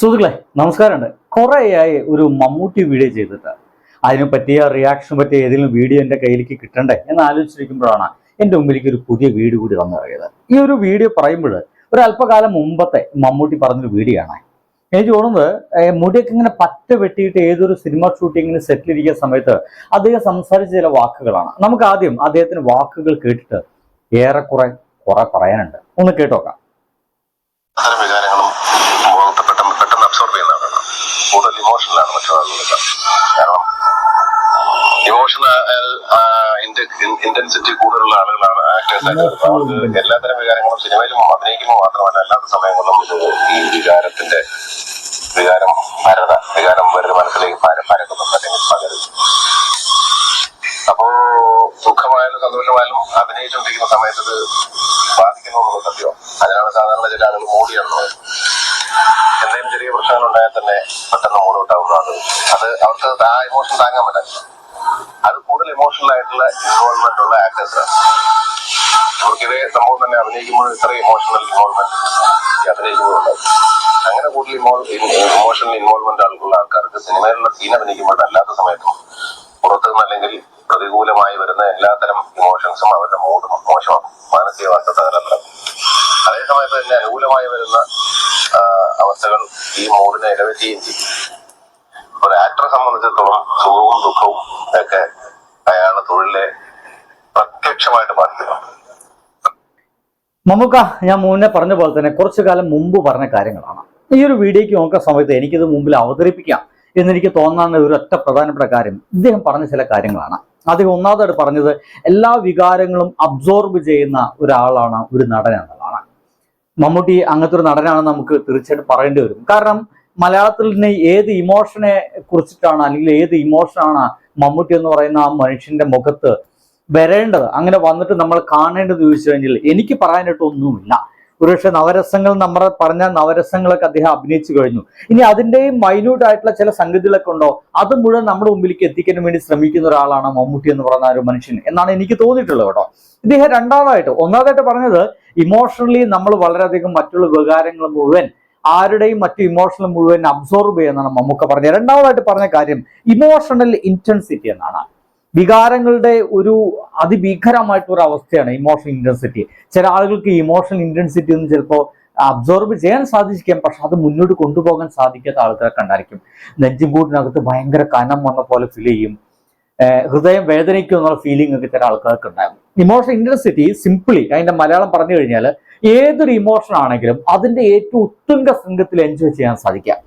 സുഹൃത്തുക്കളെ നമസ്കാരമുണ്ട്. കുറേയായി ഒരു മമ്മൂട്ടി വീഡിയോ ചെയ്തിട്ട്. അതിന് പറ്റിയ റിയാക്ഷൻ പറ്റിയ ഏതെങ്കിലും വീഡിയോ എന്റെ കയ്യിലേക്ക് കിട്ടണ്ടേ എന്ന് ആലോചിച്ചിരിക്കുമ്പോഴാണ് എന്റെ മുമ്പിലേക്ക് ഒരു പുതിയ വീഡിയോ കൂടി വന്നിറങ്ങിയത് ഈ ഒരു വീഡിയോ പറയുമ്പോൾ ഒരു അല്പകാലം മുമ്പത്തെ മമ്മൂട്ടി പറഞ്ഞൊരു വീഡിയോ ആണ് എനിക്ക് തോന്നുന്നത് മുടിയൊക്കെ ഇങ്ങനെ പറ്റ വെട്ടിയിട്ട് ഏതൊരു സിനിമ ഷൂട്ടിങ്ങിന് സെറ്റിലിരിക്കുന്ന സമയത്ത് അദ്ദേഹം സംസാരിച്ച ചില വാക്കുകളാണ്. നമുക്ക് ആദ്യം അദ്ദേഹത്തിന് വാക്കുകൾ കേട്ടിട്ട് ഏറെക്കുറെ കുറെ പറയാനുണ്ട്. ഒന്ന് കേട്ടോക്കാം അത്തരം വികാരങ്ങളും മുഖത്ത് പെട്ടെന്ന് പെട്ടെന്ന് അബ്സോർബ് ചെയ്യുന്നതാണ് ഇമോഷണലാണ് മറ്റൊരാളുകളെല്ലാം കാരണം ഇമോഷണൽ ഇന്റൻസിറ്റി കൂടുതലുള്ള ആളുകളാണ് ആക്ടേഴ്സ്. അവർക്ക് എല്ലാത്തരം വികാരങ്ങളും സിനിമയിലും അഭിനയിക്കുമ്പോൾ മാത്രമല്ല അല്ലാത്ത സമയങ്ങളിലും ഇത് ഈ വികാരത്തിന്റെ വികാരം പരത വികാരം വേറൊരു മനസ്സിലേക്ക് പര പരക്കുന്നുണ്ട് അല്ലെങ്കിൽ പകരുന്നു. അപ്പോ ദുഃഖമായാലും സന്തോഷമായാലും അഭിനയിച്ചുകൊണ്ടിരിക്കുന്ന സമയത്ത് ബാധിക്കുന്നു എന്നുള്ളത് സത്യമാണ്. അതിനാണ് സാധാരണ ചില ആളുകൾ മൂടിയാണ് എന്തെങ്കിലും ചെറിയ പ്രശ്നങ്ങൾ ഉണ്ടായാൽ തന്നെ പെട്ടെന്ന് മൂഡ് ഔട്ടാവുന്നതാണ് അത് അവർക്ക് ആ ഇമോഷൻ താങ്ങാൻ പറ്റില്ല അത് കൂടുതൽ ഇമോഷണൽ ആയിട്ടുള്ള ഇൻവോൾവ്മെന്റ് ഉള്ള ആക്ടേഴ്സാണ് അവർക്ക് ഇതേ സംഭവം തന്നെ അഭിനയിക്കുമ്പോൾ ഇത്ര ഇമോഷണൽ ഇൻവോൾവ്മെന്റ് അഭിനയിക്കുമ്പോഴുണ്ടാവും അങ്ങനെ കൂടുതൽ ഇമോഷണൽ ഇൻവോൾവ്മെന്റ് ആൾക്കുള്ള ആൾക്കാർക്ക് സിനിമയിലുള്ള സീൻ അഭിനയിക്കുമ്പോൾ അല്ലാത്ത സമയത്തും പുറത്തുനിന്ന് അല്ലെങ്കിൽ പ്രതികൂലമായി വരുന്ന എല്ലാത്തരം ഇമോഷൻസും അവരുടെ മൂഡും മോശമാക്കും. മാനസികാവസ്ഥ തകരാറിലാക്കും അതേ സമയത്ത് തന്നെ അനുകൂലമായി വരുന്ന അവസ്ഥകൾ ഈ മൂഡിനെ ഇടവെറ്റുകയും ചെയ്യും. ഒരു ആക്ടറെ സംബന്ധിച്ചിടത്തോളം സുഖവും ദുഃഖവും ഒക്കെ അയാളുടെ തൊഴിലെ പ്രത്യക്ഷമായിട്ട് ബാധിക്കുന്നു നമുക്ക് ഞാൻ മുന്നേ പറഞ്ഞ പോലെ തന്നെ കുറച്ചു കാലം മുമ്പ് പറഞ്ഞ കാര്യങ്ങളാണ്. ഈ ഒരു വീഡിയോയ്ക്ക് നോക്കുന്ന സമയത്ത് എനിക്കിത് മുമ്പിൽ അവതരിപ്പിക്കാം. എന്നെനിക്ക് തോന്നാവുന്ന ഒരു ഒറ്റ പ്രധാനപ്പെട്ട കാര്യം. ഇദ്ദേഹം പറഞ്ഞ ചില കാര്യങ്ങളാണ്. അദ്ദേഹം ഒന്നാമതായിട്ട് പറഞ്ഞത് എല്ലാ വികാരങ്ങളും അബ്സോർബ് ചെയ്യുന്ന ഒരാളാണ് ഒരു നടൻ എന്നുള്ളതാണ് മമ്മൂട്ടി അങ്ങനത്തെ ഒരു നടനാണെന്ന് നമുക്ക് തീർച്ചയായിട്ടും പറയേണ്ടി വരും. കാരണം മലയാളത്തിൽ തന്നെ ഏത് ഇമോഷനെ കുറിച്ചിട്ടാണ് അല്ലെങ്കിൽ ഏത് ഇമോഷനാണ് മമ്മൂട്ടി എന്ന് പറയുന്ന ആ മനുഷ്യന്റെ മുഖത്ത് വരേണ്ടത്? അങ്ങനെ വന്നിട്ട് നമ്മൾ കാണേണ്ടത് ചോദിച്ചു കഴിഞ്ഞാൽ എനിക്ക് പറയാനായിട്ട് ഒന്നുമില്ല. ഒരുപക്ഷെ നവരസങ്ങൾ നമ്മൾ പറഞ്ഞ നവരസങ്ങളൊക്കെ അദ്ദേഹം അഭിനയിച്ചു കഴിഞ്ഞു. ഇനി അതിന്റെയും മൈന്യൂട്ട് ആയിട്ടുള്ള ചില സംഗതികളൊക്കെ ഉണ്ടോ? അത് മുഴുവൻ നമ്മുടെ മുമ്പിലേക്ക് എത്തിക്കാൻ വേണ്ടി ശ്രമിക്കുന്ന ഒരാളാണ് മമ്മൂട്ടി എന്ന് പറയുന്ന ഒരു മനുഷ്യൻ എന്നാണ് എനിക്ക് തോന്നിയിട്ടുള്ളത് കേട്ടോ. ഇദ്ദേഹം രണ്ടാമതായിട്ട് ഒന്നാമതായിട്ട് പറഞ്ഞത് ഇമോഷണലി നമ്മൾ വളരെയധികം മറ്റുള്ള വികാരങ്ങൾ മുഴുവൻ ആരുടെയും മറ്റു ഇമോഷണൽ മുഴുവൻ അബ്സോർബ് ചെയ്യുന്നതാണ് മമ്മൂക്ക പറഞ്ഞത്. രണ്ടാമതായിട്ട് പറഞ്ഞ കാര്യം ഇമോഷണൽ ഇന്റൻസിറ്റി എന്നാണ്. വികാരങ്ങളുടെ ഒരു അതിഭീകരമായിട്ടുള്ള ഒരു അവസ്ഥയാണ് ഇമോഷണൽ ഇന്റൻസിറ്റി ചില ആളുകൾക്ക് ഇമോഷണൽ ഇന്റൻസിറ്റി ഒന്നും ചിലപ്പോൾ അബ്സോർബ് ചെയ്യാൻ സാധിക്കാം പക്ഷെ അത് മുന്നോട്ട് കൊണ്ടുപോകാൻ സാധിക്കാത്ത ആൾക്കാരെ കണ്ടായിരിക്കും. നെഞ്ചും കൂട്ടിനകത്ത് ഭയങ്കര കനം വന്ന പോലെ ഫീൽ ചെയ്യും. ഹൃദയം വേദനിക്കും എന്നുള്ള ഫീലിംഗ് ഒക്കെ ചില ആൾക്കാർക്ക് ഉണ്ടാകും. ഇമോഷണൽ ഇന്റൻസിറ്റി സിംപിളി അതിന്റെ മലയാളം പറഞ്ഞു കഴിഞ്ഞാൽ ഏതൊരു ഇമോഷൻ ആണെങ്കിലും അതിന്റെ ഏറ്റവും ഉത്തുംഗ സംഘത്തിൽ എൻജോയ് ചെയ്യാൻ സാധിക്കാം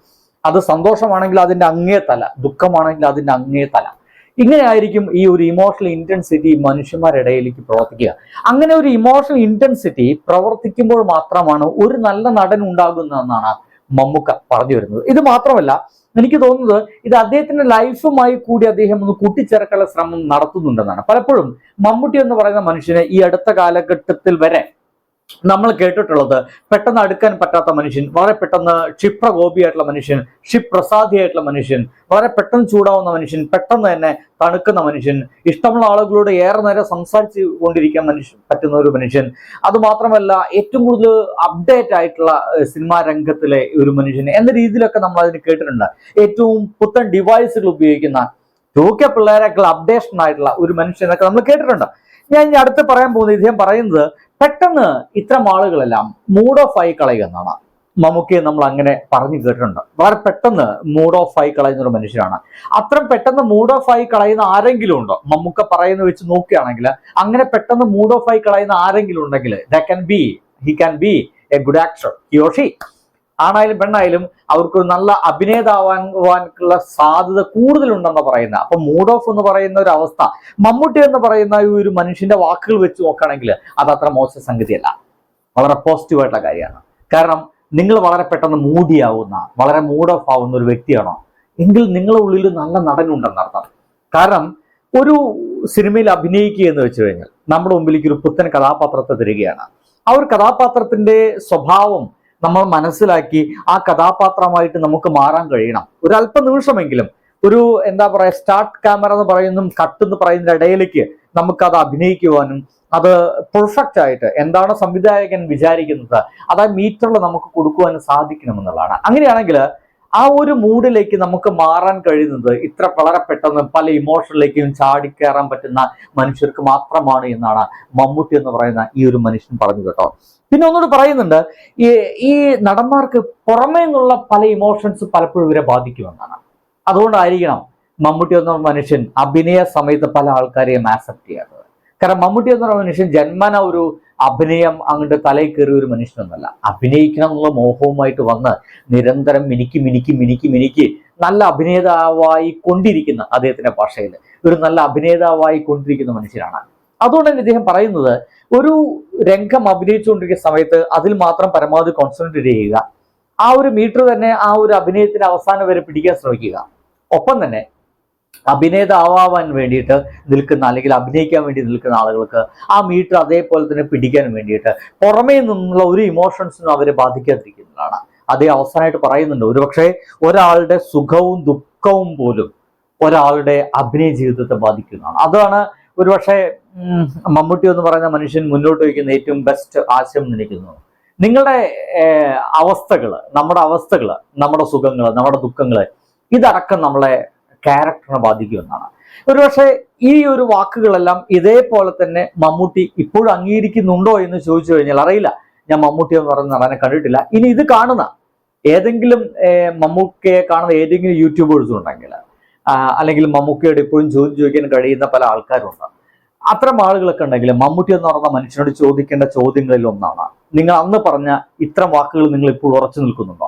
അത് സന്തോഷമാണെങ്കിൽ അതിന്റെ അങ്ങേ തല ദുഃഖമാണെങ്കിൽ അതിന്റെ അങ്ങേ തല ഇങ്ങനെ ആയിരിക്കും ഈ ഒരു ഇമോഷണൽ ഇന്റൻസിറ്റി മനുഷ്യന്മാരുടെ ഇടയിലേക്ക് പ്രവർത്തിക്കുക. അങ്ങനെ ഒരു ഇമോഷണൽ ഇന്റൻസിറ്റി പ്രവർത്തിക്കുമ്പോൾ മാത്രമാണ് ഒരു നല്ല നടൻ ഉണ്ടാകുന്നതെന്നാണ് മമ്മൂക്ക പറഞ്ഞു വരുന്നത്. ഇത് മാത്രമല്ല എനിക്ക് തോന്നുന്നത് ഇത് അദ്ദേഹത്തിന്റെ ലൈഫുമായി കൂടി അദ്ദേഹം ഒന്ന് കൂട്ടിച്ചേർക്കാനുള്ള ശ്രമം നടത്തുന്നുണ്ടെന്നാണ്. പലപ്പോഴും മമ്മൂട്ടി എന്ന് പറയുന്ന മനുഷ്യനെ ഈ അടുത്ത കാലഘട്ടത്തിൽ വരെ നമ്മൾ കേട്ടിട്ടുള്ളത് പെട്ടെന്ന് അടുക്കാൻ പറ്റാത്ത മനുഷ്യൻ വളരെ പെട്ടെന്ന് ക്ഷിപ്രകോപിയായിട്ടുള്ള മനുഷ്യൻ ക്ഷിപ്രസാദിയായിട്ടുള്ള മനുഷ്യൻ വളരെ പെട്ടെന്ന് ചൂടാവുന്ന മനുഷ്യൻ പെട്ടെന്ന് തന്നെ തണുക്കുന്ന മനുഷ്യൻ ഇഷ്ടമുള്ള ആളുകളോട് ഏറെ നേരം സംസാരിച്ചു കൊണ്ടിരിക്കാൻ മനുഷ്യൻ പറ്റുന്ന ഒരു മനുഷ്യൻ. അതുമാത്രമല്ല ഏറ്റവും കൂടുതൽ അപ്ഡേറ്റ് ആയിട്ടുള്ള സിനിമാ രംഗത്തിലെ ഒരു മനുഷ്യൻ എന്ന രീതിയിലൊക്കെ നമ്മൾ അതിന് കേട്ടിട്ടുണ്ട്. ഏറ്റവും പുത്തൻ ഡിവൈസുകൾ ഉപയോഗിക്കുന്ന ടൂക്കെ പിള്ളേരെക്കുള്ള അപ്ഡേഷൻ ആയിട്ടുള്ള ഒരു മനുഷ്യൻ എന്നൊക്കെ നമ്മൾ കേട്ടിട്ടുണ്ട്. ഞാൻ ഇനി അടുത്ത് പറയാൻ പോകുന്ന ഇദ്ദേഹം പറയുന്നത് പെട്ടെന്ന് ഇത്തരം ആളുകളെല്ലാം മൂഡ് ഓഫ് ആയി കളയുക എന്നാണ് മമ്മൂക്കിയെ നമ്മൾ അങ്ങനെ പറഞ്ഞു കേട്ടിട്ടുണ്ട് വളരെ പെട്ടെന്ന് മൂഡ് ഓഫ് ആയി കളയുന്ന ഒരു മനുഷ്യനാണ്. അത്രയും പെട്ടെന്ന് മൂഡ് ഓഫ് ആയി കളയുന്ന ആരെങ്കിലും ഉണ്ടോ? മമ്മൂക്ക പറയുന്ന വെച്ച് നോക്കുകയാണെങ്കിൽ അങ്ങനെ പെട്ടെന്ന് മൂഡ് ഓഫ് ആയി കളയുന്ന ആരെങ്കിലും ഉണ്ടെങ്കിൽ the can be he can be a good actor Yoshi ആണായാലും പെണ്ണായാലും അവർക്ക് നല്ല അഭിനേതാവാനുള്ള സാധ്യത കൂടുതലുണ്ടെന്ന് പറയുന്ന. അപ്പൊ മൂഡ് ഓഫ് എന്ന് പറയുന്ന ഒരു അവസ്ഥ മമ്മൂട്ടി എന്ന് പറയുന്ന ഈ ഒരു മനുഷ്യന്റെ വാക്കുകൾ വെച്ച് നോക്കുകയാണെങ്കിൽ അത് അത്ര മോശം സംഗതിയല്ല. വളരെ പോസിറ്റീവായിട്ടുള്ള കാര്യമാണ്. കാരണം നിങ്ങൾ വളരെ പെട്ടെന്ന് മൂടിയാവുന്ന വളരെ മൂഡ് ഓഫ് ആവുന്ന ഒരു വ്യക്തിയാണോ? എങ്കിൽ നിങ്ങളുടെ ഉള്ളിൽ നല്ല നടനുണ്ടെന്നർത്ഥം കാരണം ഒരു സിനിമയിൽ അഭിനയിക്കുക എന്ന് വെച്ച് കഴിഞ്ഞാൽ നമ്മുടെ മുമ്പിലേക്ക് ഒരു പുത്തൻ കഥാപാത്രത്തെ തരികയാണ്. ആ ഒരു കഥാപാത്രത്തിന്റെ സ്വഭാവം നമ്മൾ മനസ്സിലാക്കി ആ കഥാപാത്രമായിട്ട് നമുക്ക് മാറാൻ കഴിയണം. ഒരു അല്പ നിമിഷമെങ്കിലും ഒരു എന്താ പറയാ സ്റ്റാർട്ട് ക്യാമറ എന്ന് പറയുന്നതും കട്ട് എന്ന് പറയുന്ന ഇടയിലേക്ക് നമുക്കത് അഭിനയിക്കുവാനും അത് പെർഫെക്റ്റ് ആയിട്ട് എന്താണ് സംവിധായകൻ വിചാരിക്കുന്നത് അത് മീറ്ററിൽ നമുക്ക് കൊടുക്കുവാനും സാധിക്കണമെന്നുള്ളതാണ് അങ്ങനെയാണെങ്കിൽ ആ ഒരു മൂഡിലേക്ക് നമുക്ക് മാറാൻ കഴിയുന്നത് ഇത്ര വളരെ പെട്ടെന്ന് പല ഇമോഷനിലേക്കും ചാടിക്കയറാൻ പറ്റുന്ന മനുഷ്യർക്ക് മാത്രമാണ് എന്നാണ് മമ്മൂട്ടി എന്ന് പറയുന്ന ഈ ഒരു മനുഷ്യൻ പറഞ്ഞു കേട്ടോ. പിന്നെ ഒന്നുകൂടി പറയുന്നുണ്ട് ഈ ഈ നടന്മാർക്ക് പുറമേ നിന്നുള്ള പല ഇമോഷൻസ് പലപ്പോഴും ഇവരെ ബാധിക്കുമെന്നാണ്. അതുകൊണ്ടായിരിക്കണം മമ്മൂട്ടി എന്ന മനുഷ്യൻ അഭിനയ സമയത്ത് പല ആൾക്കാരെയും ആക്സെപ്റ്റ് ചെയ്യാത്തത്. കാരണം മമ്മൂട്ടി എന്ന് പറയുന്ന മനുഷ്യൻ ജന്മന ഒരു അഭിനയം അങ്ങോട്ട് തലയിൽ കയറിയ ഒരു മനുഷ്യനൊന്നല്ല അഭിനയിക്കണം എന്നുള്ള മോഹവുമായിട്ട് വന്ന് നിരന്തരം മിനിക്ക് മിനിക്ക് മിനിക്ക് മിനിക്ക് നല്ല അഭിനേതാവായി കൊണ്ടിരിക്കുന്ന അദ്ദേഹത്തിന്റെ ഭാഷയിൽ. ഒരു നല്ല അഭിനേതാവായി കൊണ്ടിരിക്കുന്ന മനുഷ്യനാണ്. അതുകൊണ്ട് തന്നെ ഇദ്ദേഹം പറയുന്നത്? ഒരു രംഗം അഭിനയിച്ചുകൊണ്ടിരിക്കുന്ന സമയത്ത് അതിൽ മാത്രം പരമാവധി കോൺസെൻട്രേറ്റ് ചെയ്യുക. ആ ഒരു മീറ്റർ തന്നെ ആ ഒരു അഭിനയത്തിന്റെ അവസാനം വരെ പിടിക്കാൻ ശ്രമിക്കുക. ഒപ്പം തന്നെ അഭിനേതാവാൻ വേണ്ടിയിട്ട് നിൽക്കുന്ന അല്ലെങ്കിൽ അഭിനയിക്കാൻ വേണ്ടി നിൽക്കുന്ന ആളുകൾക്ക് ആ മീറ്റർ അതേപോലെ തന്നെ പിടിക്കാൻ വേണ്ടിയിട്ട് പുറമേ നിന്നുള്ള ഒരു ഇമോഷൻസിനും അവരെ ബാധിക്കാതിരിക്കുന്നതാണ്. അതേ അവസാനമായിട്ട് പറയുന്നുണ്ട്. ഒരുപക്ഷെ ഒരാളുടെ സുഖവും ദുഃഖവും പോലും ഒരാളുടെ അഭിനയ ജീവിതത്തെ ബാധിക്കുന്നതാണ്. അതാണ് ഒരുപക്ഷെ മമ്മൂട്ടി എന്ന് പറയുന്ന മനുഷ്യൻ മുന്നോട്ട് വയ്ക്കുന്ന ഏറ്റവും ബെസ്റ്റ് ആശയം നിൽക്കുന്നത് നിങ്ങളുടെ അവസ്ഥകൾ നമ്മുടെ അവസ്ഥകൾ നമ്മുടെ സുഖങ്ങൾ നമ്മുടെ ദുഃഖങ്ങൾ ഇതടക്കം നമ്മളെ ക്യാരക്ടറിനെ ബാധിക്കുമെന്നാണ്. ഒരുപക്ഷെ ഈ ഒരു വാക്കുകളെല്ലാം ഇതേപോലെ തന്നെ മമ്മൂട്ടി ഇപ്പോഴും അംഗീകരിക്കുന്നുണ്ടോ എന്ന് ചോദിച്ചു കഴിഞ്ഞാൽ അറിയില്ല. ഞാൻ മമ്മൂട്ടി എന്ന് പറഞ്ഞ നടനെ കണ്ടിട്ടില്ല. ഇനി ഇത് കാണുന്ന ഏതെങ്കിലും മമ്മൂക്കയെ കാണുന്ന ഏതെങ്കിലും യൂട്യൂബേഴ്സും ഉണ്ടെങ്കിൽ അല്ലെങ്കിൽ മമ്മൂക്കയോട് ഇപ്പോഴും ചോദ്യം ചോദിക്കാൻ കഴിയുന്ന പല ആൾക്കാരുണ്ട്. അത്തരം ആളുകളൊക്കെ ഉണ്ടെങ്കിൽ മമ്മൂട്ടി എന്ന് പറഞ്ഞ മനുഷ്യനോട് ചോദിക്കേണ്ട ചോദ്യങ്ങളിൽ ഒന്നാണ്. നിങ്ങൾ അന്ന് പറഞ്ഞ ഇത്തരം വാക്കുകൾ നിങ്ങൾ ഇപ്പോൾ ഉറച്ചു നിൽക്കുന്നുണ്ടോ?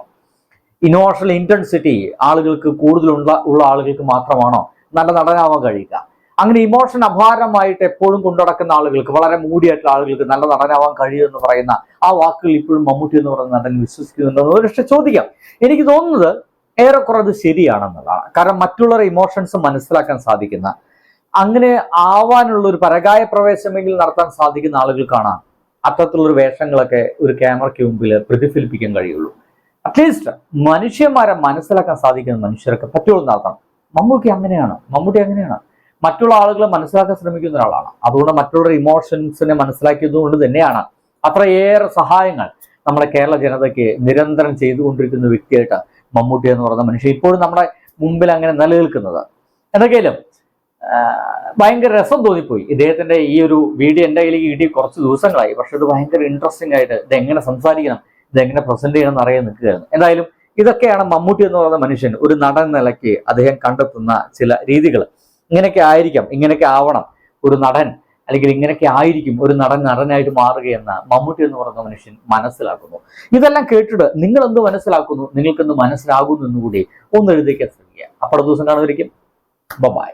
ഇമോഷണൽ ഇന്റൻസിറ്റി ആളുകൾക്ക് കൂടുതലുള്ള ഉള്ള ആളുകൾക്ക് മാത്രമാണോ നല്ല നടനാവാൻ കഴിയുക? അങ്ങനെ ഇമോഷൻ അപാരമായിട്ട് എപ്പോഴും കൊണ്ടുനടക്കുന്ന ആളുകൾക്ക് വളരെ മൂടിയായിട്ടുള്ള ആളുകൾക്ക് നല്ല നടനാവാൻ കഴിയുമെന്ന് പറയുന്ന ആ വാക്കുകൾ ഇപ്പോഴും മമ്മൂട്ടി എന്ന് പറയുന്ന നടൻ വിശ്വസിക്കുന്നുണ്ടെന്ന് പക്ഷേ ചോദിക്കാം. എനിക്ക് തോന്നുന്നത് ഏറെക്കുറെ അത് ശരിയാണെന്നുള്ളതാണ്. കാരണം മറ്റുള്ളവരുടെ ഇമോഷൻസ് മനസ്സിലാക്കാൻ സാധിക്കുന്ന അങ്ങനെ ആവാനുള്ള ഒരു പരകായ പ്രവേശമെങ്കിൽ നടത്താൻ സാധിക്കുന്ന ആളുകൾക്കാണ് അത്തരത്തിലുള്ള വേഷങ്ങളൊക്കെ ഒരു ക്യാമറയ്ക്ക് മുമ്പിൽ പ്രതിഫലിപ്പിക്കാൻ കഴിയുള്ളൂ. അറ്റ്ലീസ്റ്റ് മനുഷ്യന്മാരെ മനസ്സിലാക്കാൻ സാധിക്കുന്ന മനുഷ്യർക്ക് പറ്റുള്ള നടത്തണം മമ്മൂട്ടി അങ്ങനെയാണ്. മമ്മൂട്ടി അങ്ങനെയാണ്. മറ്റുള്ള ആളുകളെ മനസ്സിലാക്കാൻ ശ്രമിക്കുന്ന ഒരാളാണ്. അതുകൊണ്ട് മറ്റുള്ളവരുടെ ഇമോഷൻസിനെ മനസ്സിലാക്കിയത് കൊണ്ട് തന്നെയാണ് അത്രയേറെ സഹായങ്ങൾ നമ്മുടെ കേരള ജനതയ്ക്ക് നിരന്തരം ചെയ്തുകൊണ്ടിരിക്കുന്ന വ്യക്തിയായിട്ട് മമ്മൂട്ടി എന്ന് പറയുന്ന മനുഷ്യൻ ഇപ്പോഴും നമ്മുടെ മുമ്പിൽ അങ്ങനെ നിലനിൽക്കുന്നത്. എന്തൊക്കെയാലും ഭയങ്കര രസം തോന്നിപ്പോയി. ഇദ്ദേഹത്തിന്റെ ഈ ഒരു വീഡിയോ എന്റെ കയ്യിലേക്ക് കിട്ടി കുറച്ച് ദിവസങ്ങളായി. പക്ഷെ ഇത് ഭയങ്കര ഇൻട്രസ്റ്റിംഗ് ആയിട്ട് ഇത് എങ്ങനെ സംസാരിക്കണം ഇത് എങ്ങനെ പ്രസന്റ് ചെയ്യണം എന്ന് അറിയാൻ നിൽക്കുകയായിരുന്നു എന്തായാലും ഇതൊക്കെയാണ് മമ്മൂട്ടി എന്ന് പറയുന്ന മനുഷ്യൻ ഒരു നടൻ നിലയ്ക്ക് അദ്ദേഹം കണ്ടെത്തുന്ന ചില രീതികൾ ഇങ്ങനെയൊക്കെ ആയിരിക്കാം ഇങ്ങനെയൊക്കെ ആവണം ഒരു നടൻ അല്ലെങ്കിൽ ഇങ്ങനെയൊക്കെ ആയിരിക്കും ഒരു നടൻ നടനായിട്ട് മാറുകയെന്ന് മമ്മൂട്ടി എന്ന് പറയുന്ന മനുഷ്യൻ മനസ്സിലാക്കുന്നു. ഇതെല്ലാം കേട്ടിട്ട് നിങ്ങൾ എന്ത് മനസ്സിലാക്കുന്നു? നിങ്ങൾക്കെന്ത് മനസ്സിലാകുന്നു എന്നുകൂടി ഒന്ന് എഴുതിക്കാൻ ശ്രമിക്കുക. അപ്പോൾ ദിവസം കാണുമായിരിക്കും ബൈ